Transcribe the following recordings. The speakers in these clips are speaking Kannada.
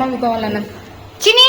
ಚೆನ್ನಾಗಿದ್ದಾವಲ್ಲ ನನ್ ಚಿನಿ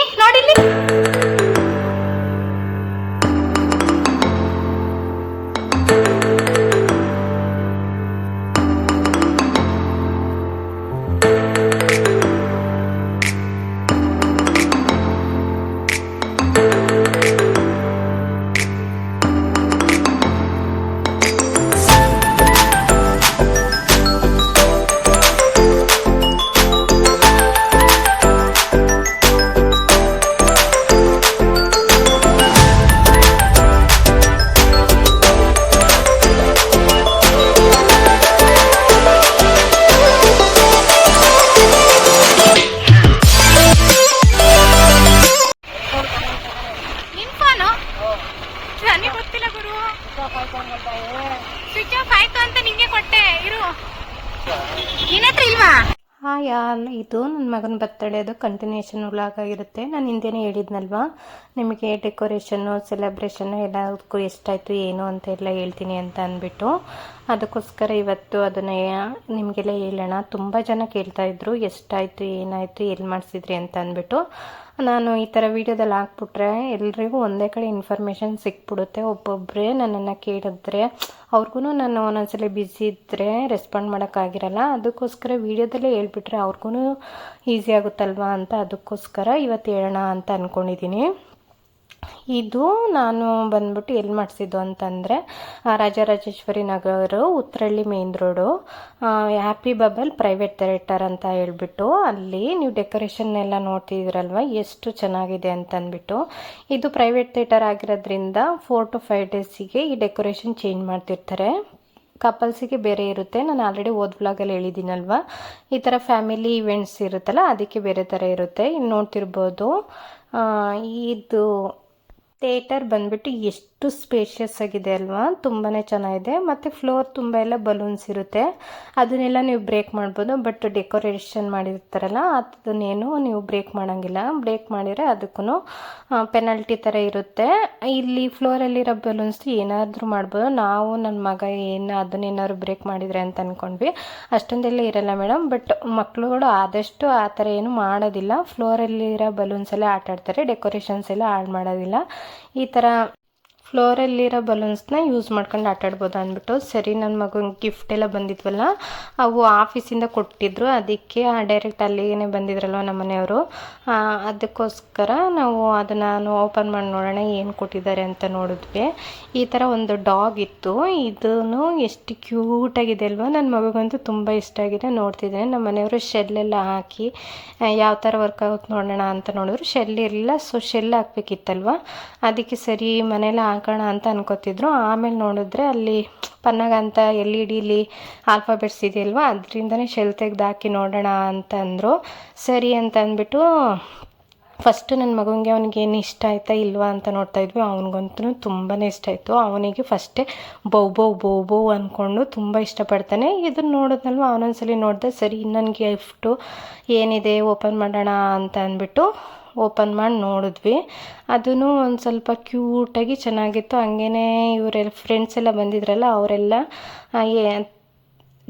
ಮಗನ ಬರ್ತಡೇದು ಕಂಟಿನ್ಯೂಷನ್ ವ್ಲಾಗ್ ಆಗಿರುತ್ತೆ ನಾನು ಹಿಂದೆನೇ ಹೇಳಿದ್ನಲ್ವಾ? ನಿಮಗೆ ಡೆಕೋರೇಷನ್ನು ಸೆಲೆಬ್ರೇಷನ್ನು ಎಲ್ಲದಕ್ಕೂ ಎಷ್ಟಾಯಿತು, ಏನು ಅಂತ ಎಲ್ಲ ಹೇಳ್ತೀನಿ ಅಂತ ಅಂದ್ಬಿಟ್ಟು. ಅದಕ್ಕೋಸ್ಕರ ಇವತ್ತು ಅದನ್ನು ನಿಮಗೆಲ್ಲ ಹೇಳೋಣ. ತುಂಬ ಜನ ಕೇಳ್ತಾ ಇದ್ರು, ಎಷ್ಟಾಯಿತು, ಏನಾಯಿತು, ಎಲ್ಲಿ ಮಾಡಿಸಿದ್ರಿ ಅಂತ ಅಂದ್ಬಿಟ್ಟು. ನಾನು ಈ ಥರ ವೀಡಿಯೋದಲ್ಲಿ ಹಾಕ್ಬಿಟ್ರೆ ಎಲ್ರಿಗೂ ಒಂದೇ ಕಡೆ ಇನ್ಫಾರ್ಮೇಷನ್ ಸಿಕ್ಬಿಡುತ್ತೆ. ಒಬ್ಬೊಬ್ಬರೇ ನನ್ನನ್ನು ಕೇಳಿದ್ರೆ ಅವ್ರಿಗೂ ನಾನು ಒಂದೊಂದ್ಸಲ ಬ್ಯುಸಿ ಇದ್ದರೆ ರೆಸ್ಪಾಂಡ್ ಮಾಡೋಕ್ಕಾಗಿರಲ್ಲ. ಅದಕ್ಕೋಸ್ಕರ ವೀಡಿಯೋದಲ್ಲೇ ಹೇಳ್ಬಿಟ್ರೆ ಅವ್ರಿಗೂ ಈಸಿ ಆಗುತ್ತಲ್ವಾ ಅಂತ ಅದಕ್ಕೋಸ್ಕರ ಇವತ್ತು ಹೇಳೋಣ ಅಂತ ಅಂದ್ಕೊಂಡಿದ್ದೀನಿ ಇದು ನಾನು ಬಂದ್ಬಿಟ್ಟು ಎಲ್ಲಿ ಮಾಡಿಸಿದ್ದು ಅಂತಂದರೆ Rajarajeshwari Nagar Uttarahalli main road happy bubble private theatre ಅಂತ ಹೇಳ್ಬಿಟ್ಟು ಅಲ್ಲಿ ನೀವು ಡೆಕೋರೇಷನ್ ಎಲ್ಲ ನೋಡ್ತಿದ್ದೀರಲ್ವ, ಎಷ್ಟು ಚೆನ್ನಾಗಿದೆ ಅಂತಂದ್ಬಿಟ್ಟು. ಇದು ಪ್ರೈವೇಟ್ ಥಿಯೇಟರ್ ಆಗಿರೋದ್ರಿಂದ ಫೋರ್ ಟು ಫೈವ್ ಡೇಸಿಗೆ ಈ ಡೆಕೋರೇಷನ್ ಚೇಂಜ್ ಮಾಡ್ತಿರ್ತಾರೆ. ಕಪಲ್ಸಿಗೆ ಬೇರೆ ಇರುತ್ತೆ. ನಾನು ಆಲ್ರೆಡಿ ಓದ್ ವ್ಲಾಗಲ್ಲಿ ಹೇಳಿದ್ದೀನಲ್ವ, ಈ ಥರ ಫ್ಯಾಮಿಲಿ ಇವೆಂಟ್ಸ್ ಇರುತ್ತಲ್ಲ, ಅದಕ್ಕೆ ಬೇರೆ ಥರ ಇರುತ್ತೆ. ಇಲ್ಲಿ ನೋಡ್ತಿರ್ಬೋದು. ಇದು ಥಿಯೇಟರ್ ಬಂದ್ಬಿಟ್ಟು ಎಷ್ಟು ಸ್ಪೇಷಿಯಸ್ ಆಗಿದೆ ಅಲ್ವಾ? ತುಂಬಾ ಚೆನ್ನಾಗಿದೆ. ಮತ್ತು ಫ್ಲೋರ್ ತುಂಬ ಎಲ್ಲ ಬಲೂನ್ಸ್ ಇರುತ್ತೆ. ಅದನ್ನೆಲ್ಲ ನೀವು ಬ್ರೇಕ್ ಮಾಡ್ಬೋದು. ಬಟ್ ಡೆಕೋರೇಷನ್ ಮಾಡಿರ್ತಾರಲ್ಲ, ಅದನ್ನೇನು ನೀವು ಬ್ರೇಕ್ ಮಾಡೋಂಗಿಲ್ಲ. ಬ್ರೇಕ್ ಮಾಡಿದರೆ ಅದಕ್ಕೂ ಪೆನಾಲ್ಟಿ ಥರ ಇರುತ್ತೆ. ಇಲ್ಲಿ ಫ್ಲೋರಲ್ಲಿರೋ ಬಲೂನ್ಸ್ ಏನಾದರೂ ಮಾಡ್ಬೋದು. ನಾವು ನನ್ನ ಮಗ ಏನು ಅದನ್ನೇನಾದ್ರು ಬ್ರೇಕ್ ಮಾಡಿದರೆ ಅಂತ ಅಂದ್ಕೊಂಡ್ವಿ ಅಷ್ಟೊಂದೆಲ್ಲ ಇರಲ್ಲ ಮೇಡಮ್. ಬಟ್ ಮಕ್ಕಳುಗಳು ಆದಷ್ಟು ಆ ಥರ ಏನು ಮಾಡೋದಿಲ್ಲ. ಫ್ಲೋರಲ್ಲಿರೋ ಬಲೂನ್ಸ್ ಎಲ್ಲ ಆಟ ಆಡ್ತಾರೆ ಡೆಕೋರೇಷನ್ಸ್ ಎಲ್ಲ ಹಾಳು ಮಾಡೋದಿಲ್ಲ. ಈ ಥರ ಫ್ಲೋರಲ್ಲಿರೋ ಬಲೂನ್ಸ್ನ ಯೂಸ್ ಮಾಡ್ಕೊಂಡು ಆಟಾಡ್ಬೋದು ಅಂದ್ಬಿಟ್ಟು. ಸರಿ ನನ್ನ ಮಗನಿಗೆ ಗಿಫ್ಟ್ ಎಲ್ಲ ಬಂದಿದ್ವಲ್ಲ, ಅವು ಆಫೀಸಿಂದ ಕೊಟ್ಟಿದ್ರು. ಅದಕ್ಕೆ ಡೈರೆಕ್ಟ್ ಅಲ್ಲಿಗೆ ಬಂದಿದ್ರಲ್ವ ನಮ್ಮ ಮನೆಯವರು ಅದಕ್ಕೋಸ್ಕರ ನಾವು ಅದನ್ನು ಓಪನ್ ಮಾಡಿ ನೋಡೋಣ, ಏನು ಕೊಟ್ಟಿದ್ದಾರೆ ಅಂತ ನೋಡಿದ್ವಿ. ಈ ಥರ ಒಂದು ಡಾಗ್ ಇತ್ತು. ಇದೂ ಎಷ್ಟು ಕ್ಯೂಟಾಗಿದೆ ಅಲ್ವಾ? ನನ್ನ ಮಗಗಂತೂ ತುಂಬ ಇಷ್ಟ ಆಗಿದೆ. ನೋಡ್ತಿದ್ದೇನೆ. ನಮ್ಮ ಮನೆಯವರು ಶೆಲ್ಲೆಲ್ಲ ಹಾಕಿ ಯಾವ ಥರ ವರ್ಕ್ ಆಗುತ್ತೆ ನೋಡೋಣ ಅಂತ ನೋಡಿದ್ರು. ಶೆಲ್ ಇರಲಿಲ್ಲ ಸೊ ಶೆಲ್ ಹಾಕ್ಬೇಕಿತ್ತಲ್ವ? ಅದಕ್ಕೆ ಸರಿ ಮನೇಲಿ ಹಾಕೋಣ ಅಂತ ಅನ್ಕೋತಿದ್ರು. ಆಮೇಲೆ ನೋಡಿದ್ರೆ ಅಲ್ಲಿ ಪನ್ನಾಗ ಅಂತ ಎಲ್ ಇ ಡಿಲಿ ಆಲ್ಫಾಬೆಟ್ಸ್ ಇದೆಯಲ್ವ? ಅದರಿಂದನೇ ಶೆಲ್ ತೆಗ್ದು ಹಾಕಿ ನೋಡೋಣ ಅಂತ ಅಂದರು. ಸರಿ ಅಂತ ಅಂದ್ಬಿಟ್ಟು ಫಸ್ಟು ನನ್ನ ಮಗನಿಗೆ ಅವನಿಗೆ ಏನು ಇಷ್ಟ ಆಯ್ತಾ ಇಲ್ವಾ ಅಂತ ನೋಡ್ತಾ ಇದ್ವಿ. ಅವನಿಗಂತೂ ತುಂಬಾ ಇಷ್ಟ ಆಯಿತು. ಅವನಿಗೆ ಫಸ್ಟೇ ಬೌ ಬೌ ಬೌ ಬೌ ಅಂದ್ಕೊಂಡು ತುಂಬ ಇಷ್ಟಪಡ್ತಾನೆ. ಇದನ್ನು ನೋಡಿದ್ನಲ್ವ? ಅವನೊಂದ್ಸಲಿ ನೋಡಿದೆ, ಸರಿ ಇನ್ನೊಂದು ಗಿಫ್ಟು ಏನಿದೆ? ಓಪನ್ ಮಾಡೋಣ ಅಂತ ಅಂದ್ಬಿಟ್ಟು ಓಪನ್ ಮಾಡಿ ನೋಡಿದ್ವಿ. ಅದೂ ಒಂದು ಸ್ವಲ್ಪ ಕ್ಯೂಟಾಗಿ ಚೆನ್ನಾಗಿತ್ತು. ಹಂಗೇ ಇವರೆಲ್ಲ ಫ್ರೆಂಡ್ಸ್ ಎಲ್ಲ ಬಂದಿದ್ರಲ್ಲ, ಅವರೆಲ್ಲ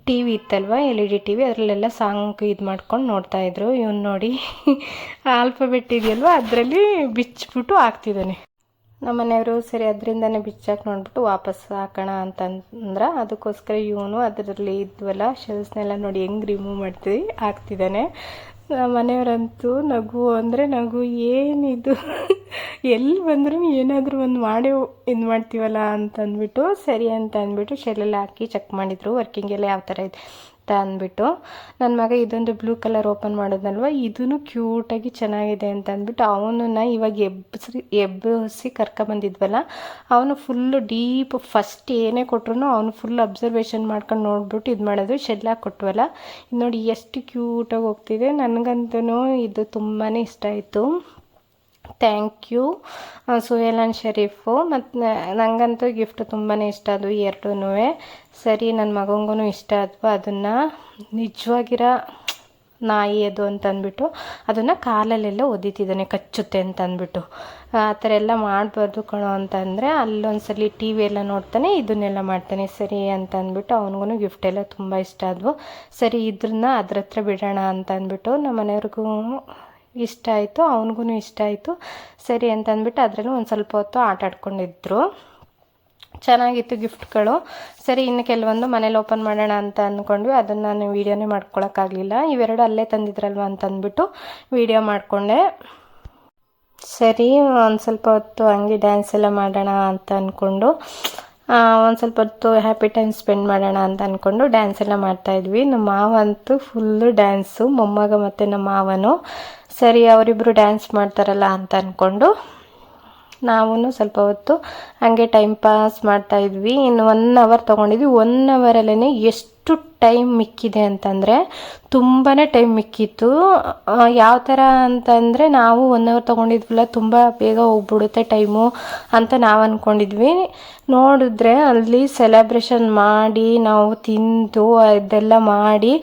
T V ಇತ್ತಲ್ವ L E D T V ಅದರಲ್ಲೆಲ್ಲ ಸಾಂಗ್ ಇದು ಮಾಡ್ಕೊಂಡು ನೋಡ್ತಾಯಿದ್ರು ಇವ್ನು ನೋಡಿ ಆಲ್ಫಬೆಟ್ ಇದೆಯಲ್ವ, ಅದರಲ್ಲಿ ಬಿಚ್ಚಿಬಿಟ್ಟು ಹಾಕ್ತಿದ್ದಾನೆ. ನಮ್ಮ ಮನೆಯವರು ಸರಿ ಅದರಿಂದನೇ ಬಿಚ್ಚಾಕಿ ನೋಡ್ಬಿಟ್ಟು ವಾಪಸ್ ಹಾಕೋಣ ಅಂತಂದ್ರೆ ಅದಕ್ಕೋಸ್ಕರ ಇವನು ಅದರಲ್ಲಿ ಇದ್ವಲ್ಲ ಶೆಲ್ಸ್ನೆಲ್ಲ ನೋಡಿ ಹೆಂಗೆ ರಿಮೂವ್ ಮಾಡ್ತೀವಿ ಹಾಕ್ತಿದ್ದಾನೆ. ನಮ್ಮ ಮನೆಯವರಂತೂ ನಗು ಅಂದರೆ ನಗು ಏನಿದು? ಎಲ್ಲಿ ಬಂದ್ರೂ ಏನಾದರೂ ಒಂದು ಮಾಡಿ ಇದು ಮಾಡ್ತೀವಲ್ಲ ಅಂತಂದ್ಬಿಟ್ಟು ಸರಿ ಅಂತ ಅಂದ್ಬಿಟ್ಟು ಶೆಲ್ಲೆಲ್ಲ ಹಾಕಿ ಚೆಕ್ ಮಾಡಿದರು. ವರ್ಕಿಂಗ್ ಎಲ್ಲ ಯಾವ ಥರ ಇದೆ? ಅಂತ ಅಂದ್ಬಿಟ್ಟು ನನ್ನ ಮಗ ಇದೊಂದು ಬ್ಲೂ ಕಲರ್ ಓಪನ್ ಮಾಡಿದ್ನಲ್ವ ಇದೂ ಕ್ಯೂಟಾಗಿ ಚೆನ್ನಾಗಿದೆ ಅಂತ ಅಂದ್ಬಿಟ್ಟು ಅವನನ್ನ ಇವಾಗ ಎಬ್ಬಿಸಿ ಎಬ್ಬಿಸಿ ಕರ್ಕೊಂಬಂದಿದ್ವಲ್ಲ, ಅವನು ಫುಲ್ಲು ಡೀಪ್ ಫಸ್ಟ್ ಏನೇ ಕೊಟ್ರು ಅವನು ಫುಲ್ ಅಬ್ಸರ್ವೇಷನ್ ಮಾಡ್ಕೊಂಡು ನೋಡ್ಬಿಟ್ಟು ಇದು ಮಾಡೋದು ಶೆಲ್ಲಾಗಿ ಕೊಟ್ವಲ್ಲ. ಇದು ನೋಡಿ ಎಷ್ಟು ಕ್ಯೂಟಾಗಿ ಹೋಗ್ತಿದೆ ನನಗಂತೂ ಇದು ತುಂಬಾ ಇಷ್ಟ ಆಯಿತು. ಥ್ಯಾಂಕ್ ಯು ಸುಹೇಲನ್ ಶರೀಫು. ಮತ್ತು ನನಗಂತೂ ಗಿಫ್ಟ್ ತುಂಬಾ ಇಷ್ಟ ಅದು ಎರಡೂ ಸರಿ ನನ್ನ ಮಗಂಗೂ ಇಷ್ಟ ಆದ್ವು. ಅದನ್ನು ನಿಜವಾಗಿರೋ ನಾಯಿ ಅದು ಅಂತಂದ್ಬಿಟ್ಟು ಅದನ್ನು ಕಾಲಲ್ಲೆಲ್ಲ ಒದಿತಿದ್ದಾನೆ, ಕಚ್ಚುತ್ತೆ ಅಂತ ಅಂದ್ಬಿಟ್ಟು ಆ ಥರ ಎಲ್ಲ ಮಾಡಬಾರ್ದು ಕಣೋ ಅಂತಂದರೆ ಅಲ್ಲೊಂದ್ಸಲಿ ಟಿ ವಿ ಎಲ್ಲ ನೋಡ್ತಾನೆ, ಇದನ್ನೆಲ್ಲ ಮಾಡ್ತಾನೆ. ಸರಿ ಅಂತ ಅಂದ್ಬಿಟ್ಟು ಅವನಿಗೂ ಗಿಫ್ಟ್ ಎಲ್ಲ ತುಂಬ ಇಷ್ಟ ಆದವು. ಸರಿ, ಇದ್ರನ್ನ ಅದ್ರ ಹತ್ರ ಬಿಡೋಣ ಅಂತ ಅಂದ್ಬಿಟ್ಟು ನಮ್ಮ ಮನೆಯವ್ರಿಗೂ ಇಷ್ಟ ಆಯಿತು ಅವನಿಗೂ ಇಷ್ಟ ಆಯಿತು. ಸರಿ ಅಂತಂದ್ಬಿಟ್ಟು ಅದರಲ್ಲೂ ಒಂದು ಸ್ವಲ್ಪ ಹೊತ್ತು ಆಟ ಆಡ್ಕೊಂಡಿದ್ರು. ಚೆನ್ನಾಗಿತ್ತು ಗಿಫ್ಟ್ಗಳು. ಸರಿ, ಇನ್ನು ಕೆಲವೊಂದು ಮನೇಲಿ ಓಪನ್ ಮಾಡೋಣ ಅಂತ ಅಂದ್ಕೊಂಡ್ವಿ ಅದನ್ನು ನಾನು ವೀಡಿಯೋನೇ ಮಾಡ್ಕೊಳಕ್ಕಾಗಲಿಲ್ಲ. ಇವೆರಡು ಅಲ್ಲೇ ತಂದಿದ್ರಲ್ವ ಅಂತ ಅಂದ್ಬಿಟ್ಟು ವೀಡಿಯೋ ಮಾಡಿಕೊಂಡೆ. ಸರಿ, ಒಂದು ಸ್ವಲ್ಪ ಹೊತ್ತು ಹಂಗೆ ಡ್ಯಾನ್ಸ್ ಎಲ್ಲ ಮಾಡೋಣ ಅಂತ ಅಂದ್ಕೊಂಡು ಒಂದು ಸ್ವಲ್ಪ ಹೊತ್ತು ಹ್ಯಾಪಿ ಟೈಮ್ ಸ್ಪೆಂಡ್ ಮಾಡೋಣ ಅಂತ ಅಂದ್ಕೊಂಡು ಡ್ಯಾನ್ಸ್ ಎಲ್ಲ ಮಾಡ್ತಾಯಿದ್ವಿ ನಮ್ಮ ಮಾವ ಅಂತೂ ಫುಲ್ಲು ಡ್ಯಾನ್ಸು ಮೊಮ್ಮಗ ಮತ್ತು ನಮ್ಮ ಮಾವನು. ಸರಿ ಅವರಿಬ್ಬರು ಡ್ಯಾನ್ಸ್ ಮಾಡ್ತಾರಲ್ಲ ಅಂತ ಅಂದ್ಕೊಂಡು ನಾವೂ ಸ್ವಲ್ಪ ಹೊತ್ತು ಹಾಗೆ ಟೈಮ್ ಪಾಸ್ ಮಾಡ್ತಾಯಿದ್ವಿ ಇನ್ನು ಒನ್ ಅವರ್ ತೊಗೊಂಡಿದ್ವಿ. ಒನ್ ಅವರಲ್ಲೇ ಎಷ್ಟು ಟೈಮ್ ಮಿಕ್ಕಿದೆ ಅಂತಂದರೆ ತುಂಬಾ ಟೈಮ್ ಮಿಕ್ಕಿತ್ತು. ಯಾವ ಥರ ಅಂತಂದರೆ ನಾವು ಒನ್ ಅವರ್ ತೊಗೊಂಡಿದ್ವಲ್ಲ, ತುಂಬ ಬೇಗ ಹೋಗ್ಬಿಡುತ್ತೆ ಟೈಮು ಅಂತ ನಾವು ಅಂದ್ಕೊಂಡಿದ್ವಿ ನೋಡಿದ್ರೆ ಅಲ್ಲಿ ಸೆಲೆಬ್ರೇಷನ್ ಮಾಡಿ, ನಾವು ತಿಂದು ಇದೆಲ್ಲ ಮಾಡಿ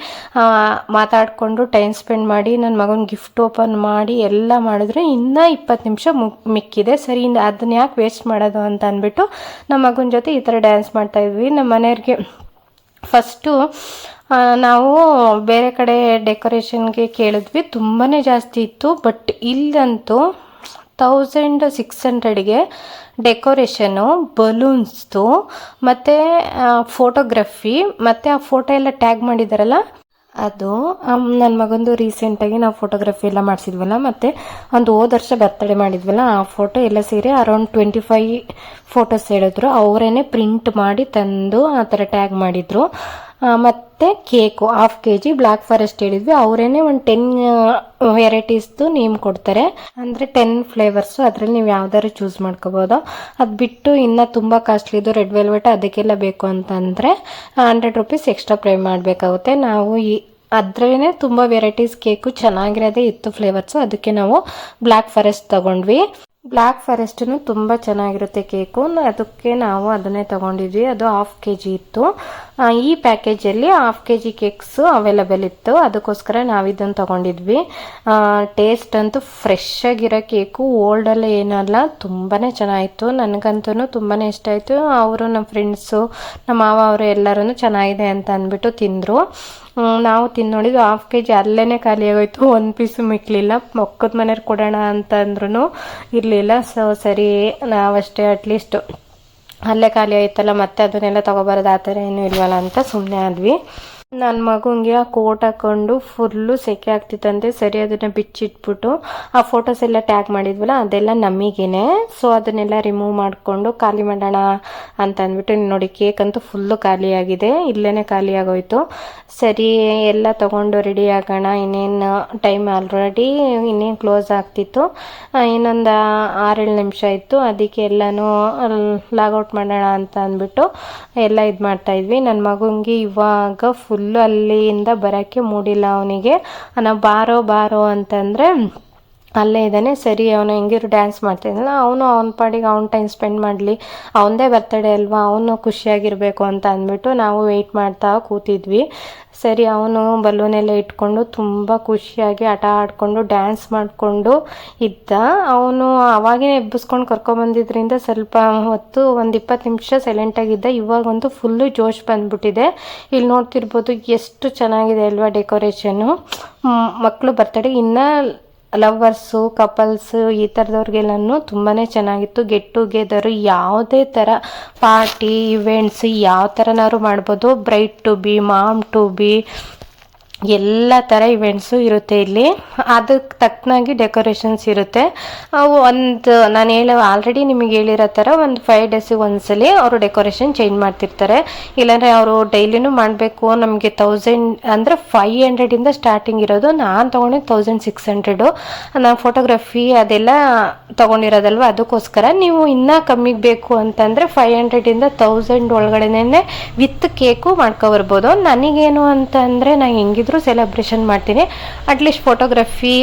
ಮಾತಾಡಿಕೊಂಡು ಟೈಮ್ ಸ್ಪೆಂಡ್ ಮಾಡಿ ನನ್ನ ಮಗನ ಗಿಫ್ಟ್ ಓಪನ್ ಮಾಡಿ ಎಲ್ಲ ಮಾಡಿದ್ರೆ. ಇನ್ನೂ ಇಪ್ಪತ್ತು ನಿಮಿಷ ಮಿಕ್ಕಿದೆ. ಸರಿ ಅದನ್ನ ಯಾಕೆ ವೇಸ್ಟ್ ಮಾಡೋದು ಅಂತ ಅಂದ್ಬಿಟ್ಟು ನಮ್ಮ ಮಗನ ಜೊತೆ ಈ ಥರ ಡ್ಯಾನ್ಸ್ ಮಾಡ್ತಾಯಿದ್ವಿ ನಮ್ಮ ಮನೆಯವ್ರಿಗೆ ಫಸ್ಟು ನಾವು ಬೇರೆ ಕಡೆ ಡೆಕೋರೇಷನ್ಗೆ ಕೇಳಿದ್ವಿ. ತುಂಬಾ ಜಾಸ್ತಿ ಇತ್ತು ಬಟ್ ಇಲ್ಲಂತೂ ತೌಸಂಡ್ ಸಿಕ್ಸ್ ಹಂಡ್ರೆಡ್ಗೆ ಡೆಕೋರೇಷನು ಬಲೂನ್ಸ್ದು ಮತ್ತು ಫೋಟೋಗ್ರಫಿ ಮತ್ತು ಆ ಫೋಟೋ ಎಲ್ಲ ಟ್ಯಾಗ್ ಮಾಡಿದಾರಲ್ಲ? ಅದು ನನ್ನ ಮಗಂದು ರೀಸೆಂಟಾಗಿ ನಾವು ಫೋಟೋಗ್ರಫಿ ಎಲ್ಲ ಮಾಡಿಸಿದ್ವಲ್ಲ, ಮತ್ತು ಒಂದು ಹೋದ ವರ್ಷ ಬರ್ತಡೇ ಮಾಡಿದ್ವಲ್ಲ, ಆ ಫೋಟೋ ಎಲ್ಲ ಸೇರಿ ಅರೌಂಡ್ ಟ್ವೆಂಟಿ ಫೈವ್ ಫೋಟೋಸ್ ಹೇಳಿದ್ರು. ಅವರೇನೆ ಪ್ರಿಂಟ್ ಮಾಡಿ ತಂದು ಆ ಥರ ಟ್ಯಾಗ್ ಮಾಡಿದರು. ಮತ್ತು cake half K G black forest ಹೇಳಿದ್ವಿ. ಅವರೇನೆ ಒಂದು ಟೆನ್ ವೆರೈಟೀಸ್ದು ನೇಮ್ ಕೊಡ್ತಾರೆ. ಅಂದರೆ ಟೆನ್ ಫ್ಲೇವರ್ಸು ಅದರಲ್ಲಿ ನೀವು ಯಾವ್ದಾದ್ರು ಚೂಸ್ ಮಾಡ್ಕೋಬೋದು. ಅದು ಬಿಟ್ಟು ಇನ್ನು ತುಂಬ ಕಾಸ್ಟ್ಲಿದು ರೆಡ್ ವೆಲ್ವೆಟ್ ಅದಕ್ಕೆಲ್ಲ ಬೇಕು ಅಂತಂದರೆ ಹಂಡ್ರೆಡ್ ರುಪೀಸ್ ಎಕ್ಸ್ಟ್ರಾ ಪೇ ಮಾಡಬೇಕಾಗುತ್ತೆ. ನಾವು ಈ ಅದರಲ್ಲೇ ತುಂಬ ವೆರೈಟೀಸ್ ಕೇಕು ಚೆನ್ನಾಗಿರೋದೇ ಇತ್ತು ಫ್ಲೇವರ್ಸು ಅದಕ್ಕೆ ನಾವು ಬ್ಲ್ಯಾಕ್ ಫಾರೆಸ್ಟ್ ತಗೊಂಡ್ವಿ. ಬ್ಲ್ಯಾಕ್ ಫಾರೆಸ್ಟೂ ತುಂಬ ಚೆನ್ನಾಗಿರುತ್ತೆ ಕೇಕು. ಅದಕ್ಕೆ ನಾವು ಅದನ್ನೇ ತಗೊಂಡಿದ್ವಿ. ಅದು ಹಾಫ್ ಕೆ ಜಿ ಇತ್ತು ಈ ಪ್ಯಾಕೇಜಲ್ಲಿ half K G cakes available ಇತ್ತು. ಅದಕ್ಕೋಸ್ಕರ ನಾವು ಇದನ್ನು ತಗೊಂಡಿದ್ವಿ. ಟೇಸ್ಟ್ ಅಂತೂ ಫ್ರೆಶ್ ಆಗಿರೋ ಕೇಕು ಓಲ್ಡಲ್ಲ ಏನಲ್ಲ ತುಂಬಾ ಚೆನ್ನಾಗಿತ್ತು. ನನಗಂತೂ ತುಂಬಾ ಇಷ್ಟ ಆಯಿತು. ಅವರು ನಮ್ಮ ಫ್ರೆಂಡ್ಸು ನಮ್ಮ ಮಾವ ಅವರು ಎಲ್ಲರೂ ಚೆನ್ನಾಗಿದೆ ಅಂತ ಅಂದ್ಬಿಟ್ಟು ತಿಂದರು. ನಾವು ತಿಂದು ನೋಡಿದ್ವಿ ಹಾಫ್ ಕೆ ಜಿ ಅಲ್ಲೇ ಖಾಲಿ ಆಗೋಯ್ತು ಒಂದು ಪೀಸು ಮಿಕ್ಕಲಿಲ್ಲ ಮಕ್ಕದ ಮನೆಯವ್ರು ಕೊಡೋಣ ಅಂತ ಅಂದ್ರೂ ಇರಲಿಲ್ಲ. ಸೊ ಸರಿ, ನಾವಷ್ಟೇ ಅಟ್ಲೀಸ್ಟ್ ಅಲ್ಲೇ ಖಾಲಿ ಆಯ್ತಲ್ಲ ಮತ್ತೆ ಅದನ್ನೆಲ್ಲ ತಗೋಬಾರದು. ಆ ಥರ ಏನೂ ಇಲ್ವಲ್ಲ ಅಂತ ಸುಮ್ಮನೆ ಆದ್ವಿ. ನನ್ನ ಮಗುಂಗೆ ಆ ಕೋಟ್ ಹಾಕೊಂಡು ಫುಲ್ಲು ಸೆಕೆ ಆಗ್ತಿತ್ತಂತೆ. ಸರಿ, ಅದನ್ನು ಬಿಚ್ಚಿಟ್ಬಿಟ್ಟು ಆ ಫೋಟೋಸ್ ಎಲ್ಲ ಟ್ಯಾಗ್ ಮಾಡಿದ್ವಲ್ಲ, ಅದೆಲ್ಲ ನಮಗೇನೆ. ಸೊ ಅದನ್ನೆಲ್ಲ ರಿಮೂವ್ ಮಾಡಿಕೊಂಡು ಖಾಲಿ ಮಾಡೋಣ ಅಂತ ಅಂದ್ಬಿಟ್ಟು ನೋಡಿ ಕೇಕ್ ಅಂತೂ ಫುಲ್ಲು ಖಾಲಿಯಾಗಿದೆ ಇಲ್ಲೇ ಖಾಲಿ ಆಗೋಯ್ತು. ಸರಿ, ಎಲ್ಲ ತಗೊಂಡು ರೆಡಿ ಆಗೋಣ. ಇನ್ನೇನು ಟೈಮ್ ಆಲ್ರೆಡಿ ಇನ್ನೇನು ಕ್ಲೋಸ್ ಆಗ್ತಿತ್ತು. ಇನ್ನೊಂದು ಆರೇಳು ನಿಮಿಷ ಇತ್ತು ಅದಕ್ಕೆ ಎಲ್ಲನೂ ಲಾಗೌಟ್ ಮಾಡೋಣ ಅಂತ ಅಂದ್ಬಿಟ್ಟು ಎಲ್ಲ ಇದು ಮಾಡ್ತಾಯಿದ್ವಿ ನನ್ನ ಮಗುಂಗೆ ಇವಾಗ ಫುಲ್ಲು ಅಲ್ಲಿಂದ ಬರೋಕ್ಕೆ ಮೂಡಿಲ್ಲ ಅವನಿಗೆ. ನಾವು ಬಾರೋ ಬಾರೋ ಅಂತಂದರೆ ಅಲ್ಲೇ ಇದ್ದಾನೆ, ಸರಿ, ಅವನು ಹೆಂಗಿರು ಡ್ಯಾನ್ಸ್ ಮಾಡ್ತಿದ್ದಾನೆ ಅವನು ಅವನ ಪಾಡಿಗೆ ಅವ್ನ ಟೈಮ್ ಸ್ಪೆಂಡ್ ಮಾಡಲಿ. ಅವನದೇ ಬರ್ತಡೇ ಅಲ್ವಾ, ಅವನು ಖುಷಿಯಾಗಿರಬೇಕು ಅಂತ ಅಂದ್ಬಿಟ್ಟು ನಾವು ವೆಯ್ಟ್ ಮಾಡ್ತಾ ಕೂತಿದ್ವಿ. ಸರಿ, ಅವನು ಬಲೂನೆಲ್ಲ ಇಟ್ಕೊಂಡು ತುಂಬ ಖುಷಿಯಾಗಿ ಆಟ ಆಡಿಕೊಂಡು ಡ್ಯಾನ್ಸ್ ಮಾಡಿಕೊಂಡು ಇದ್ದ. ಅವನು ಅವಾಗೇ ಎಬ್ಬಿಸ್ಕೊಂಡು ಕರ್ಕೊಬಂದಿದ್ರಿಂದ ಸ್ವಲ್ಪ ಹೊತ್ತು ಒಂದು ಇಪ್ಪತ್ತು ನಿಮಿಷ ಸೈಲೆಂಟಾಗಿದ್ದ ಇವಾಗಂತೂ ಫುಲ್ಲು ಜೋಶ್ ಬಂದ್ಬಿಟ್ಟಿದೆ. ಇಲ್ಲಿ ನೋಡ್ತಿರ್ಬೋದು ಎಷ್ಟು ಚೆನ್ನಾಗಿದೆ ಅಲ್ವಾ ಡೆಕೋರೇಷನ್ನು ಮಕ್ಕಳು ಬರ್ತಡೆ ಇನ್ನೂ ಲವರ್ಸು, ಕಪಲ್ಸು ಈ ಥರದವ್ರಿಗೆಲ್ಲನೂ ತುಂಬಾ ಚೆನ್ನಾಗಿತ್ತು. ಗೆಟ್ ಟುಗೆದರು ಯಾವುದೇ ಥರ ಪಾರ್ಟಿ, ಇವೆಂಟ್ಸ್ ಯಾವ ಥರನಾದ್ರು ಮಾಡ್ಬೋದು. Bride to be mom to be ಎಲ್ಲ ಥರ ಇವೆಂಟ್ಸು ಇರುತ್ತೆ ಇಲ್ಲಿ. ಅದಕ್ಕೆ ತಕ್ಕನಾಗಿ ಡೆಕೋರೇಷನ್ಸ್ ಇರುತ್ತೆ. ಅವು ಒಂದು, ನಾನು ಹೇಳೋ ಆಲ್ರೆಡಿ ನಿಮಗೆ ಹೇಳಿರೋ ಥರ ಒಂದು ಫೈವ್ ಡೇಸಿಗೆ ಒಂದ್ಸಲಿ ಅವರು ಡೆಕೋರೇಷನ್ ಚೇಂಜ್ ಮಾಡ್ತಿರ್ತಾರೆ. ಇಲ್ಲಾಂದರೆ ಅವರು ಡೈಲಿನೂ ಮಾಡಬೇಕು. ನಮಗೆ ತೌಸಂಡ್ ಅಂದರೆ ಫೈವ್ ಹಂಡ್ರೆಡಿಂದ ಸ್ಟಾರ್ಟಿಂಗ್ ಇರೋದು. ನಾನು ತೊಗೊಂಡಿದ್ದು ತೌಸಂಡ್ ಸಿಕ್ಸ್ ಹಂಡ್ರೆಡು ನಾನು ಫೋಟೋಗ್ರಫಿ ಅದೆಲ್ಲ ತೊಗೊಂಡಿರೋದಲ್ವ? ಅದಕ್ಕೋಸ್ಕರ ನೀವು ಇನ್ನೂ ಕಮ್ಮಿಗೆ ಬೇಕು ಅಂತಂದರೆ ಫೈವ್ ಹಂಡ್ರೆಡಿಂದ ತೌಸಂಡ್ ಒಳಗಡೆನೇ ವಿತ್ ಕೇಕು ಮಾಡ್ಕೊಬರ್ಬೋದು ನನಗೇನು ಅಂತಂದರೆ ನಾನು ಹೆಂಗಿದ್ರು ಸೆಲೆಬ್ರೇಷನ್ ಮಾಡ್ತೀನಿ. ಅಟ್ಲೀಸ್ಟ್ ಫೋಟೋಗ್ರಫಿ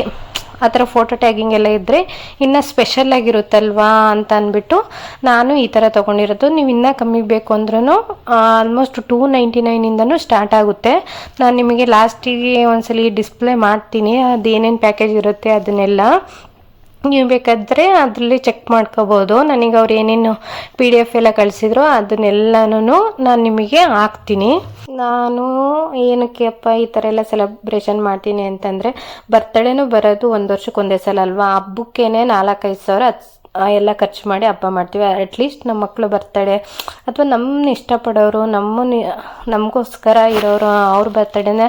ಆ ಥರ ಫೋಟೋ ಟ್ಯಾಗಿಂಗ್ ಎಲ್ಲ ಇದ್ದರೆ ಇನ್ನೂ ಸ್ಪೆಷಲ್ ಆಗಿರುತ್ತಲ್ವಾ ಅಂತ ಅಂದ್ಬಿಟ್ಟು ನಾನು ಈ ಥರ ತೊಗೊಂಡಿರೋದು. ನೀವು ಇನ್ನೂ ಕಮ್ಮಿ ಬೇಕು ಅಂದ್ರೂ ಆಲ್ಮೋಸ್ಟ್ ಟೂ ನೈಂಟಿ ನೈನಿಂದನೂ ಸ್ಟಾರ್ಟ್ ಆಗುತ್ತೆ. ನಾನು ನಿಮಗೆ ಲಾಸ್ಟಿಗೆ ಒಂದ್ಸಲಿ ಡಿಸ್ಪ್ಲೇ ಮಾಡ್ತೀನಿ. ಅದೇನೇನು ಪ್ಯಾಕೇಜ್ ಇರುತ್ತೆ ಅದನ್ನೆಲ್ಲ. ನೀವು ಬೇಕಾದರೆ ಅದರಲ್ಲಿ ಚೆಕ್ ಮಾಡ್ಕೋಬೋದು. ನನಗೆ ಅವ್ರು ಏನೇನು ಪಿ ಡಿ ಎಫ್ ಎಲ್ಲ ಕಳಿಸಿದ್ರು ಅದನ್ನೆಲ್ಲನೂ ನಾನು ನಿಮಗೆ ಹಾಕ್ತೀನಿ. ನಾನು ಏನಕ್ಕೆ ಅಪ್ಪ ಈ ಥರ ಎಲ್ಲ ಸೆಲೆಬ್ರೇಷನ್ ಮಾಡ್ತೀನಿ ಅಂತಂದರೆ ಬರ್ತಡೇನೂ ಬರೋದು ಒಂದು ವರ್ಷಕ್ಕೆ ಒಂದೇ ಸಲ ಅಲ್ವಾ? ಹಬ್ಬಕ್ಕೇನೆ ನಾಲ್ಕೈದು ಸಾವಿರ ಎಲ್ಲ ಖರ್ಚು ಮಾಡಿ ಹಬ್ಬ ಮಾಡ್ತೀವಿ. ಅಟ್ಲೀಸ್ಟ್ ನಮ್ಮ ಮಕ್ಕಳು ಬರ್ತಡೆ ಅಥವಾ ನಮ್ಮನ್ನ ಇಷ್ಟಪಡೋರು ನಮ್ಮ ನಮಗೋಸ್ಕರ ಇರೋರು ಅವ್ರ ಬರ್ತಡೇನ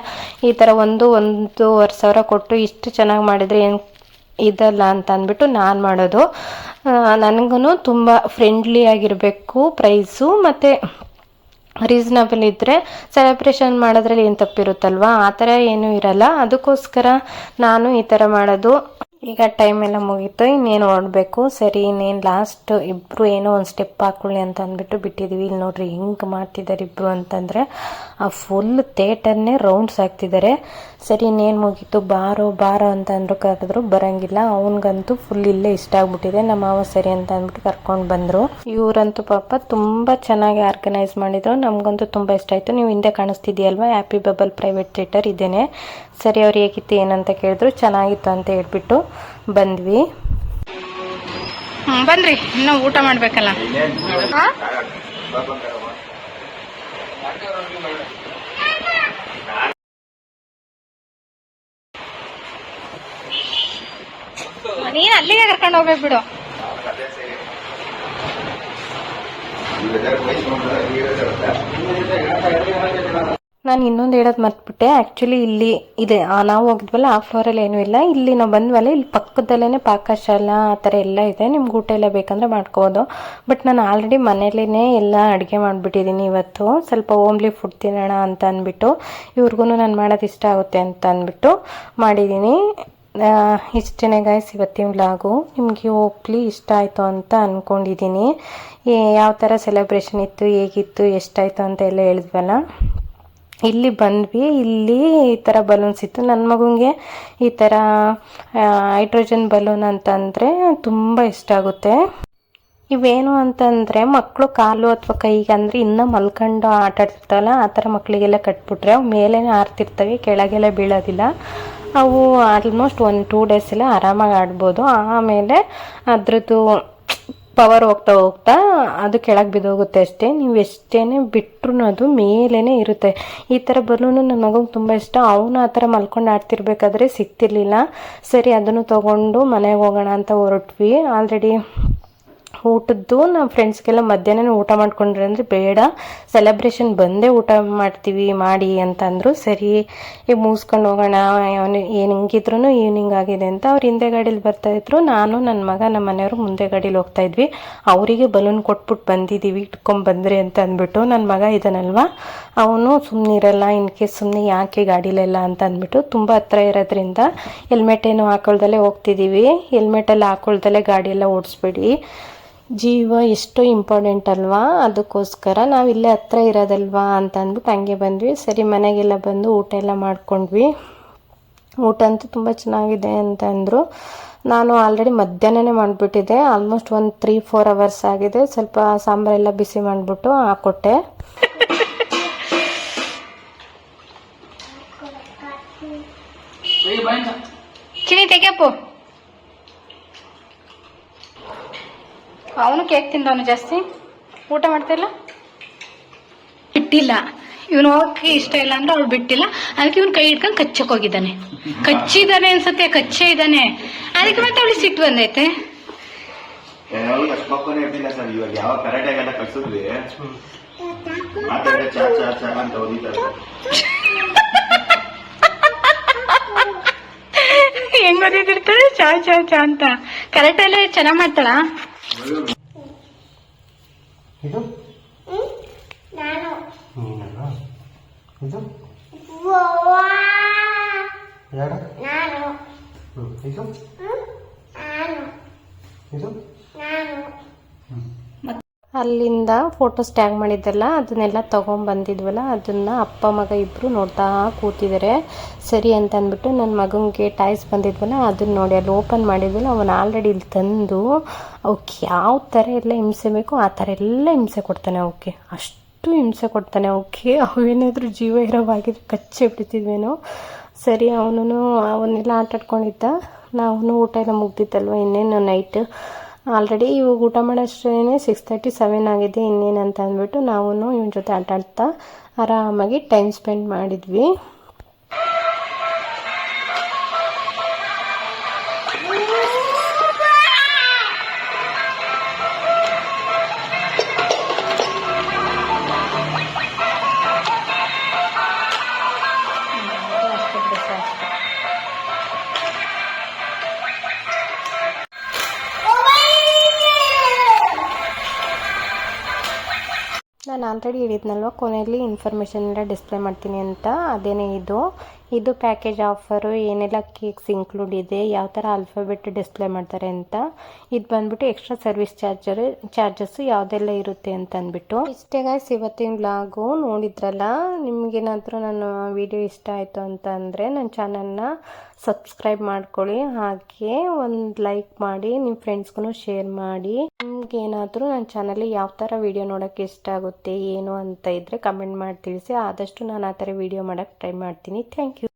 ಈ ಥರ ಒಂದು, ಒಂದೂವರೆ ಸಾವಿರ ಕೊಟ್ಟು ಇಷ್ಟು ಚೆನ್ನಾಗಿ ಮಾಡಿದರೆ ಏನು ಇದಲ್ಲ ಅಂತ ಅಂದ್ಬಿಟ್ಟು ನಾನು ಮಾಡೋದು. ನನಗೂ ತುಂಬ ಫ್ರೆಂಡ್ಲಿ ಆಗಿರಬೇಕು ಪ್ರೈಸು ಮತ್ತು ರೀಸನಬಲ್ ಇದ್ದರೆ ಸೆಲೆಬ್ರೇಷನ್ ಮಾಡೋದ್ರಲ್ಲಿ ಏನು ತಪ್ಪಿರುತ್ತಲ್ವಾ? ಆ ಥರ ಏನೂ ಇರಲ್ಲ. ಅದಕ್ಕೋಸ್ಕರ ನಾನು ಈ ಥರ ಮಾಡೋದು. ಈಗ ಟೈಮ್ ಎಲ್ಲ ಮುಗೀತು, ಇನ್ನೇನು ಹೊರಡ್ಬೇಕು ಸರಿ, ಇನ್ನೇನು ಲಾಸ್ಟ್ ಇಬ್ಬರು ಏನೋ ಒಂದು ಸ್ಟೆಪ್ ಹಾಕೊಳ್ಳಿ ಅಂತ ಅಂದ್ಬಿಟ್ಟು ಬಿಟ್ಟಿದ್ದೀವಿ ಇಲ್ಲಿ ನೋಡ್ರಿ ಹೆಂಗೆ ಮಾಡ್ತಿದ್ದಾರೆ ಇಬ್ಬರು ಅಂತಂದರೆ ಆ ಫುಲ್ ಥೇಟರ್ನೇ ರೌಂಡ್ಸ್ ಹಾಕ್ತಿದ್ದಾರೆ ಸರಿ, ಇನ್ನೇನು ಮುಗೀತು? ಬಾರೋ ಬಾರೋ ಅಂತ ಅಂದರು ಕರೆದ್ರು, ಬರಂಗಿಲ್ಲ. ಅವನಿಗಂತೂ ಫುಲ್ ಇಲ್ಲೇ ಇಷ್ಟ ಆಗ್ಬಿಟ್ಟಿದೆ. ನಮ್ಮ ಮಾವ ಸರಿ ಅಂತ ಅಂದ್ಬಿಟ್ಟು ಕರ್ಕೊಂಡು ಬಂದರು. ಇವರಂತೂ ಪಾಪ ತುಂಬ ಚೆನ್ನಾಗಿ ಆರ್ಗನೈಸ್ ಮಾಡಿದ್ರು. ನಮಗಂತೂ ತುಂಬ ಇಷ್ಟ ಆಯಿತು. ನೀವು ಹಿಂದೆ ಕಾಣಿಸ್ತಿದ್ಯಲ್ವಾ? ಹ್ಯಾಪಿ ಬಬಲ್ ಪ್ರೈವೇಟ್ ಥಿಯೇಟರ್ ಇದೇನೆ. ಸರಿ, ಅವ್ರು ಹೇಗಿತ್ತು, ಏನಂತ ಕೇಳಿದ್ರು, ಚೆನ್ನಾಗಿತ್ತು ಅಂತ ಹೇಳ್ಬಿಟ್ಟು ಬಂದ್ವಿ. ಹ್ಮ್ ಬನ್ರಿ ಇನ್ನೂ ಊಟ ಮಾಡ್ಬೇಕಲ್ಲ. ನೀನು ಅಲ್ಲಿಗೆ ಕರ್ಕೊಂಡು ಹೋಗ್ಬೇಕು ಬಿಡು. ನಾನು ಇನ್ನೊಂದು ಹೇಳೋದು ಮರ್ತ್ಬಿಟ್ಟೆ. ಆ್ಯಕ್ಚುಲಿ ಇಲ್ಲಿ ಇದೆ. ನಾವು ಹೋಗಿದ್ವಲ್ಲ, ಆ ಫ್ಲೋರಲ್ಲಿ ಏನೂ ಇಲ್ಲ. ಇಲ್ಲಿ ನಾವು ಬಂದ್ವಲ್ಲ ಇಲ್ಲಿ ಪಕ್ಕದಲ್ಲೇ ಪಾಕಶಾಲ ಆ ಥರ ಎಲ್ಲ ಇದೆ. ನಿಮ್ಗೆ ಊಟ ಎಲ್ಲ ಬೇಕಂದರೆ ಮಾಡ್ಕೋಬೋದು. ಬಟ್ ನಾನು ಆಲ್ರೆಡಿ ಮನೇಲೇ ಎಲ್ಲ ಅಡುಗೆ ಮಾಡಿಬಿಟ್ಟಿದ್ದೀನಿ ಇವತ್ತು. ಸ್ವಲ್ಪ ಓಮ್ಲಿ ಫುಡ್ ತಿನ್ನೋಣ ಅಂತ ಅಂದ್ಬಿಟ್ಟು ಇವ್ರಿಗೂ ನಾನು ಮಾಡೋದು ಇಷ್ಟ ಆಗುತ್ತೆ ಅಂತ ಅಂದ್ಬಿಟ್ಟು ಮಾಡಿದ್ದೀನಿ ಇಷ್ಟೇ ಗಾಯ್ಸ್ ಇವತ್ತಿನ ವ್ಲಾಗು ನಿಮಗೆ ಹೋಗ್ಲಿ ಇಷ್ಟ ಆಯಿತು ಅಂತ ಅಂದ್ಕೊಂಡಿದ್ದೀನಿ ಯಾವ ಥರ ಸೆಲೆಬ್ರೇಷನ್ ಇತ್ತು, ಹೇಗಿತ್ತು ಎಷ್ಟಾಯಿತು ಅಂತ ಎಲ್ಲ ಹೇಳಿದ್ವಲ್ಲ. ಇಲ್ಲಿ ಬಂದ್ವಿ, ಇಲ್ಲಿ ಈ ಥರ ಬಲೂನ್ಸ್ ಇತ್ತು. ನನ್ನ ಮಗುಂಗೆ ಈ ಥರ ಹೈಡ್ರೋಜನ್ ಬಲೂನ್ ಅಂತಂದರೆ ತುಂಬ ಇಷ್ಟ ಆಗುತ್ತೆ. ಇವೇನು ಅಂತಂದರೆ ಮಕ್ಕಳು ಕಾಲು ಅಥವಾ ಕೈಗೆ ಅಂದರೆ ಇನ್ನೂ ಮಲ್ಕೊಂಡು ಆಟ ಆಡ್ತಿರ್ತಾವಲ್ಲ ಆ ಥರ ಮಕ್ಕಳಿಗೆಲ್ಲ ಕಟ್ಬಿಟ್ರೆ ಅವು ಮೇಲೇ ಹಾರ್ತಿರ್ತವೆ ಕೆಳಗೆಲ್ಲ ಬೀಳೋದಿಲ್ಲ. ಅವು ಆಲ್ಮೋಸ್ಟ್ ಒಂದು ಟೂ ಡೇಸ್ ಆರಾಮಾಗಿ ಆಡ್ಬೋದು. ಆಮೇಲೆ ಅದ್ರದ್ದು ಪವರ್ ಹೋಗ್ತಾ ಹೋಗ್ತಾ ಅದು ಕೆಳಗೆ ಬಿದ್ದೋಗುತ್ತೆ ಅಷ್ಟೇ. ನೀವು ಎಷ್ಟೇ ಬಿಟ್ಟರು ಅದು ಮೇಲೇ ಇರುತ್ತೆ. ಈ ಥರ ಬಲೂನು ನನ್ನ ಮಗುಗೆ ತುಂಬ ಇಷ್ಟ. ಅವನು ಆ ಥರ ಮಲ್ಕೊಂಡು ಆಡ್ತಿರ್ಬೇಕಾದ್ರೆ ಸಿಗ್ತಿರ್ಲಿಲ್ಲ. ಸರಿ, ಅದನ್ನು ತೊಗೊಂಡು ಮನೆಗೆ ಹೋಗೋಣ ಅಂತ ಹೊರಟ್ವಿ. ಆಲ್ರೆಡಿ ಊಟದ್ದು ನಮ್ಮ ಫ್ರೆಂಡ್ಸ್ಗೆಲ್ಲ ಮಧ್ಯಾಹ್ನ ಊಟ ಮಾಡ್ಕೊಂಡ್ರೆ ಅಂದರೆ ಬೇಡ. ಸೆಲೆಬ್ರೇಷನ್ ಬಂದೇ ಊಟ ಮಾಡ್ತೀವಿ, ಮಾಡಿ ಅಂತಂದರು ಸರಿ ಈಗ ಮುಗಿಸ್ಕೊಂಡು ಹೋಗೋಣ, ಅವನು ಏನು ಹಿಂಗಿದ್ರು ಈವ್ನಿಂಗ್ ಆಗಿದೆ ಅಂತ ಅವ್ರು ಹಿಂದೆ ಗಾಡೀಲಿ ಬರ್ತಾಯಿದ್ರು ನಾನು ನನ್ನ ಮಗ ನಮ್ಮ ಮನೆಯವರು ಮುಂದೆ ಗಾಡೀಲಿ ಹೋಗ್ತಾಯಿದ್ವಿ ಅವರಿಗೆ ಬಲೂನ್ ಕೊಟ್ಬಿಟ್ಟು ಬಂದಿದ್ದೀವಿ ಇಟ್ಕೊಂಬಂದ್ರಿ ಅಂತ ಅಂದ್ಬಿಟ್ಟು ನನ್ನ ಮಗ ಇದ್ದಾನಲ್ವ ಅವನು ಸುಮ್ಮನಿರಲ್ಲ ಇನ್ ಕೇಸ್ ಸುಮ್ಮನೆ ಯಾಕೆ ಗಾಡೀಲೆಲ್ಲ ಅಂತ ಅಂದ್ಬಿಟ್ಟು ತುಂಬ ಹತ್ರ ಇರೋದ್ರಿಂದ ಹೆಲ್ಮೆಟ್ ಏನು ಹಾಕೊಳ್ದಲ್ಲೇ ಹೋಗ್ತಿದ್ದೀವಿ ಹೆಲ್ಮೆಟೆಲ್ಲ ಹಾಕೊಳ್ದಲ್ಲೇ ಗಾಡಿಯೆಲ್ಲ ಓಡಿಸ್ಬೇಡಿ. ಜೀವ ಎಷ್ಟು ಇಂಪಾರ್ಟೆಂಟ್ ಅಲ್ವಾ? ಅದಕ್ಕೋಸ್ಕರ ನಾವು ಇಲ್ಲೇ ಹತ್ರ ಇರೋದಲ್ವಾ ಅಂತ ಅಂದ್ಬಿಟ್ಟು ಹಂಗೆ ಬಂದ್ವಿ. ಸರಿ ಮನೆಗೆಲ್ಲ ಬಂದು ಊಟ ಎಲ್ಲ ಮಾಡ್ಕೊಂಡ್ವಿ. ಊಟ ಅಂತೂ ತುಂಬ ಚೆನ್ನಾಗಿದೆ ಅಂತ ಅಂದರು ನಾನು ಆಲ್ರೆಡಿ ಮಧ್ಯಾಹ್ನನೇ ಮಾಡಿಬಿಟ್ಟಿದ್ದೆ. ಆಲ್ಮೋಸ್ಟ್ ಒಂದು ತ್ರೀ ಫೋರ್ ಅವರ್ಸ್ ಆಗಿದೆ. ಸ್ವಲ್ಪ ಸಾಂಬಾರೆಲ್ಲ ಬಿಸಿ ಮಾಡಿಬಿಟ್ಟು ಹಾಕ್ಕೊಟ್ಟೆ ಚಿನಿ ತೆಗೆಯಪ್ಪು ಅವನು ಕೇಕ್ ತಿಂದವನು ಜಾಸ್ತಿ? ಊಟ ಮಾಡ್ತಿಲ್ಲ? ಬಿಟ್ಟಿಲ್ಲ. ಇವನು ಹೋಗಕ್ಕೆ ಇಷ್ಟ ಇಲ್ಲ ಅಂದ್ರೆ ಅವ್ಳು ಬಿಟ್ಟಿಲ್ಲ. ಅದಕ್ಕೆ ಇವನು ಕೈ ಹಿಡ್ಕೊಂಡು ಕಚ್ಚಕ್ ಹೋಗಿದ್ದಾನೆ. ಕಚ್ಚಿದಾನೆ ಅನ್ಸುತ್ತೆ ಕಚ್ಚೇ ಇದ್ದಾನೆ. ಅದಕ್ಕೆ ಮತ್ತೆ ಅವಳಿಗೆ ಸಿಟ್ಟು ಬಂದೈತೆ. ಹೆಂಗ್ ಚಾ ಚಾ ಚಾ ಅಂತ ಕರೆಕ್ಟ್ ಓದಿದಿರ್ತಾಳೆ? ಚಾ ಚಾ ಚಾ ಅಂತ. ಕರೆಕ್ಟಲ್ಲೇ ಚೆನ್ನಾಗ್ ಮಾಡ್ತಾಳ? ಇದು ನೀನಲ್ಲ ಇದು ಯಾರು ಹ್ಮ್. ಇದು ಇದು ಅಲ್ಲಿಂದ ಫೋಟೋಸ್ ಟ್ಯಾಗ್ ಮಾಡಿದ್ದಲ್ಲ, ಅದನ್ನೆಲ್ಲ ತೊಗೊಂಬಂದಿದ್ವಲ್ಲ ಅದನ್ನು ಅಪ್ಪ, ಮಗ ಇಬ್ಬರು ನೋಡ್ತಾ ಕೂತಿದ್ದಾರೆ. ಸರಿ ಅಂತ ಅಂದ್ಬಿಟ್ಟು ನನ್ನ ಮಗನಿಗೆ ಟಾಯ್ಸ್ ಬಂದಿದ್ವಲ್ಲ, ಅದನ್ನ ನೋಡಿ ಅಲ್ಲಿ ಓಪನ್ ಮಾಡಿದ್ವಲ್ಲ, ಅವನು ಆಲ್ರೆಡಿ ಇಲ್ಲಿ ತಂದು ಅವಕ್ಕೆ ಯಾವ ಥರ ಎಲ್ಲ ಹಿಂಸೆ ಬೇಕೋ ಆ ಥರ ಎಲ್ಲ ಹಿಂಸೆ ಕೊಡ್ತಾನೆ ಅವಕ್ಕೆ. ಅಷ್ಟು ಹಿಂಸೆ ಕೊಡ್ತಾನೆ ಅವಕ್ಕೆ. ಅವೇನಾದರೂ ಜೀವ ಇರೋವಾಗಿದ್ರೆ ಕಚ್ಚೆ ಬಿಡ್ತಿದ್ವೇನೋ. ಸರಿ ಅವನು ಅವನ್ನೆಲ್ಲ ಆಟಾಡ್ಕೊಂಡಿದ್ದ. ನಾವು ಊಟ ಎಲ್ಲ ಮುಗ್ದಿತ್ತಲ್ವ, ಇನ್ನೇನು ನೈಟ್ ಆಲ್ರೆಡಿ ಇವಾಗ ಊಟ ಮಾಡೋಷ್ಟೇ ಸಿಕ್ಸ್ ತರ್ಟಿ ಸೆವೆನ್ ಆಗಿದೆ, ಇನ್ನೇನಂತ ಅಂದ್ಬಿಟ್ಟು ನಾವು ಇವನ ಜೊತೆ ಆಟ ಆಡ್ತಾ ಆರಾಮಾಗಿ ಟೈಮ್ ಸ್ಪೆಂಡ್ ಮಾಡಿದ್ವಿ. ಆಲ್ರೆಡಿ ಹೇಳಿದ್ನಲ್ವ, ಕೊನೆಯಲ್ಲಿ ಇನ್ಫಾರ್ಮೇಷನ್ ಎಲ್ಲ ಡಿಸ್ಪ್ಲೇ ಮಾಡ್ತೀನಿ ಅಂತ, ಅದೇನೇ ಇದು. ಇದು ಪ್ಯಾಕೇಜ್ ಆಫರು ಏನೆಲ್ಲ ಕೇಕ್ಸ್ ಇನ್ಕ್ಲೂಡ್ ಇದೆ, ಯಾವ ಥರ ಆಲ್ಫಾಬೆಟ್ ಡಿಸ್ಪ್ಲೇ ಮಾಡ್ತಾರೆ ಅಂತ. ಇದು ಬಂದ್ಬಿಟ್ಟು ಎಕ್ಸ್ಟ್ರಾ ಸರ್ವಿಸ್ ಚಾರ್ಜರ್ ಚಾರ್ಜಸ್ಸು ಯಾವುದೆಲ್ಲ ಇರುತ್ತೆ ಅಂತ ಅಂದ್ಬಿಟ್ಟು. ಇಷ್ಟೇ ಗಾಯ್ಸ್ ಇವತ್ತಿನ ಬ್ಲಾಗು ನೋಡಿದ್ರಲ್ಲ, ನಿಮಗೇನಾದರೂ ನಾನು ವಿಡಿಯೋ ಇಷ್ಟ ಆಯಿತು ಅಂತ ಅಂದರೆ, ನನ್ನ ಚಾನಲ್ನ ಸಬ್ಸ್ಕ್ರೈಬ್ ಮಾಡ್ಕೊಳ್ಳಿ, ಹಾಗೆ ಒಂದು ಲೈಕ್ ಮಾಡಿ, ನಿಮ್ಮ ಫ್ರೆಂಡ್ಸ್ಗೂ ಶೇರ್ ಮಾಡಿ. ನಿಮ್ಗೆ ಏನಾದರೂ ನನ್ನ ಚಾನಲ್ಲಿ ಯಾವ ಥರ ವಿಡಿಯೋ ನೋಡೋಕ್ಕೆ ಇಷ್ಟ ಆಗುತ್ತೆ, ಏನು ಅಂತ ಇದ್ದರೆ ಕಮೆಂಟ್ ಮಾಡಿ ತಿಳಿಸಿ. ಆದಷ್ಟು ನಾನು ಆ ಥರ ವಿಡಿಯೋ ಮಾಡೋಕ್ಕೆ ಟ್ರೈ ಮಾಡ್ತೀನಿ. Thank you.